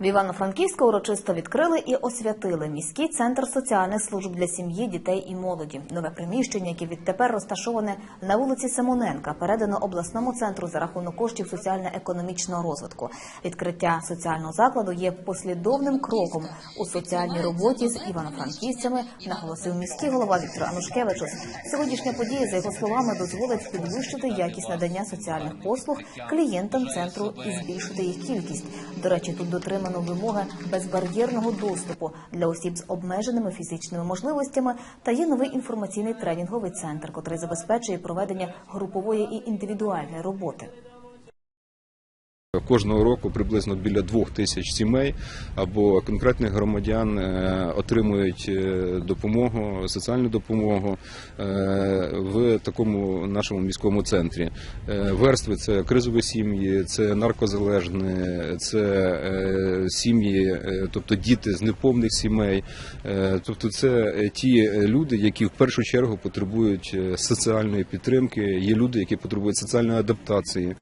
В Івано-Франківську урочисто відкрили і освятили міський центр соціальних служб для сім'ї, дітей і молоді. Нове приміщення, яке відтепер розташоване на вулиці Семоненка, передано обласному центру за рахунок коштів соціально-економічного розвитку. Відкриття соціального закладу є послідовним кроком у соціальній роботі з івано-франківцями, наголосив міський голова Віктор Анушкевичус. Сьогоднішня подія, за його словами, дозволить підвищити якість надання соціальних послуг клієнтам центру і збільшити їх кількість. До речі, тут дотримано вимоги безбар'єрного доступу для осіб з обмеженими фізичними можливостями та є новий інформаційний тренінговий центр, котрий забезпечує проведення групової і індивідуальної роботи. Кожного року приблизно біля двох тисяч сімей або конкретних громадян е, отримують е, допомогу, соціальну допомогу е, в такому нашому міському центрі. Верстви це кризові сім'ї, це наркозалежні, це сім'ї, тобто діти з неповних сімей. Тобто, це ті люди, які в першу чергу потребують соціальної підтримки. Є люди, які потребують соціальної адаптації.